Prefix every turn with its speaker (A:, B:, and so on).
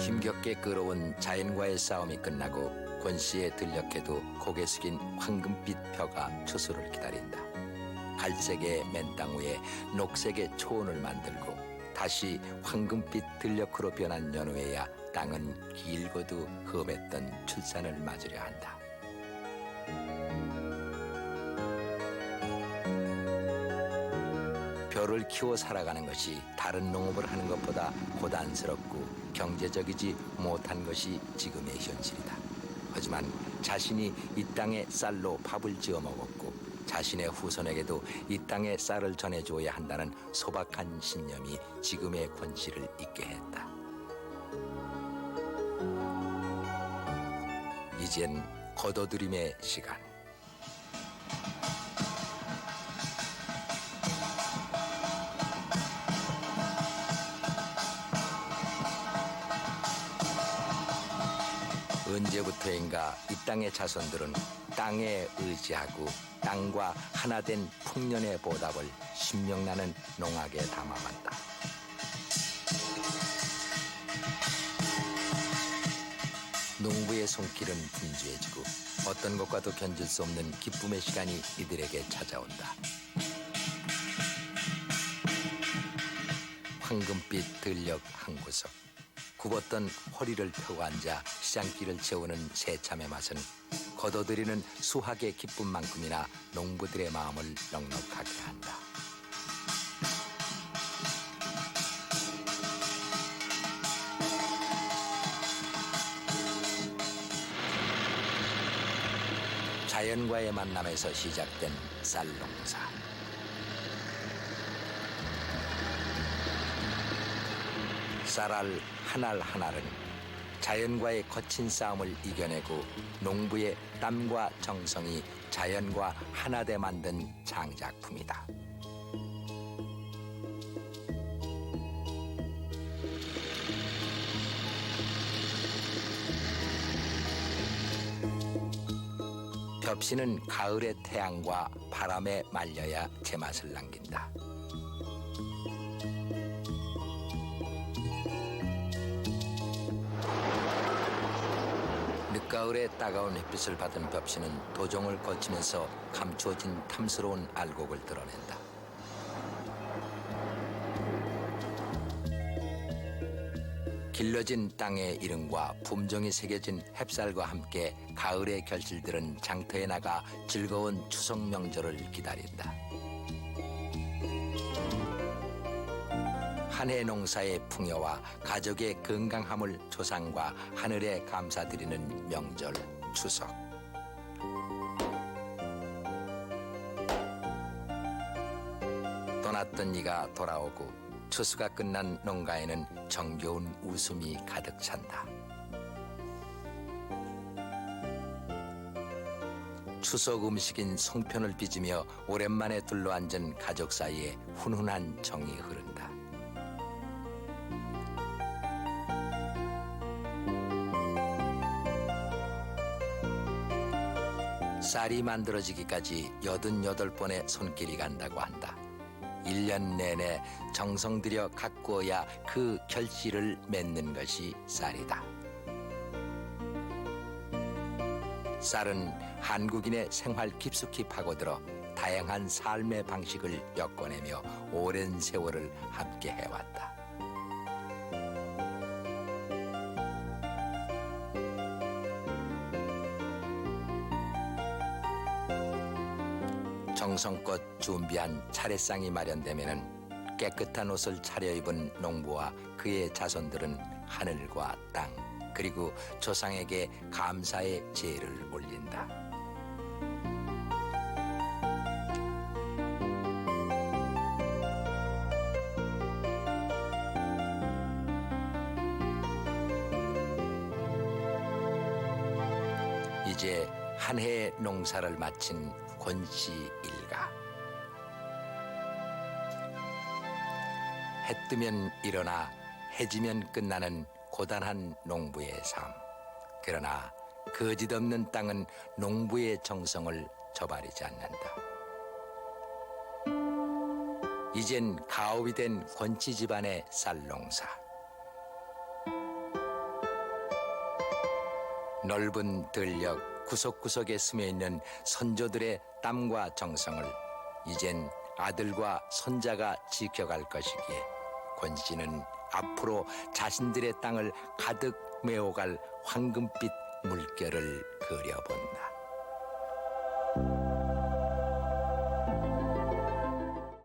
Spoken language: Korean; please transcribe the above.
A: 힘겹게 끌어온 자연과의 싸움이 끝나고 권 씨의 들녘에도 고개 숙인 황금빛 벼가 추수를 기다린다. 갈색의 맨땅 위에 녹색의 초원을 만들고 다시 황금빛 들녘으로 변한 연후에야 땅은 길고도 험했던 출산을 맞으려 한다. 벼를 키워 살아가는 것이 다른 농업을 하는 것보다 고단스럽고 경제적이지 못한 것이 지금의 현실이다. 하지만 자신이 이 땅에 쌀로 밥을 지어 먹었고 자신의 후손에게도 이 땅에 쌀을 전해줘야 한다는 소박한 신념이 지금의 권씨를 있게 했다. 이젠 거둬들임의 시간. 언제부터인가 이 땅의 자손들은 땅에 의지하고 땅과 하나 된 풍년의 보답을 신명나는 농악에 담아왔다. 농부의 손길은 분주해지고 어떤 것과도 견딜 수 없는 기쁨의 시간이 이들에게 찾아온다. 황금빛 들녘 한 구석 굽었던 허리를 펴고 앉아 시장길을 채우는 새참의 맛은 거둬들이는 수학의 기쁨만큼이나 농부들의 마음을 넉넉하게 한다. 자연과의 만남에서 시작된 쌀 농사. 쌀알 한 알 하나는 자연과의 거친 싸움을 이겨내고 농부의 땀과 정성이 자연과 하나 돼 만든 장작품이다. 벽시는 가을의 태양과 바람에 말려야 제맛을 남긴다. 늦가을에 따가운 햇빛을 받은 벽시는 도종을 거치면서 감추어진 탐스러운 알곡을 드러낸다. 길러진 땅의 이름과 품종이 새겨진 햅쌀과 함께 가을의 결실들은 장터에 나가 즐거운 추석 명절을 기다린다. 한해 농사의 풍요와 가족의 건강함을 조상과 하늘에 감사드리는 명절 추석. 떠났던 이가 돌아오고 추수가 끝난 농가에는 정겨운 웃음이 가득 찬다. 추석 음식인 송편을 빚으며 오랜만에 둘러앉은 가족 사이에 훈훈한 정이 흐른다. 쌀이 만들어지기까지 여든여덟 번의 손길이 간다고 한다. 일년 내내 정성 들여 가꾸어야 그 결실을 맺는 것이 쌀이다. 쌀은 한국인의 생활 깊숙이 파고들어 다양한 삶의 방식을 엮어내며 오랜 세월을 함께 해왔다. 정성껏 준비한 차례상이 마련되면은 깨끗한 옷을 차려입은 농부와 그의 자손들은 하늘과 땅 그리고 조상에게 감사의 제를 올린다. 이제 한 해의 농사를 마친 권씨 일가. 해 뜨면 일어나 해지면 끝나는 고단한 농부의 삶. 그러나 거짓없는 땅은 농부의 정성을 저버리지 않는다. 이젠 가업이 된 권치 집안의 쌀농사. 넓은 들녘 구석구석에 스며 있는 선조들의 땀과 정성을 이젠 아들과 손자가 지켜갈 것이기에 권 씨는 앞으로 자신들의 땅을 가득 메워갈 황금빛 물결을 그려본다.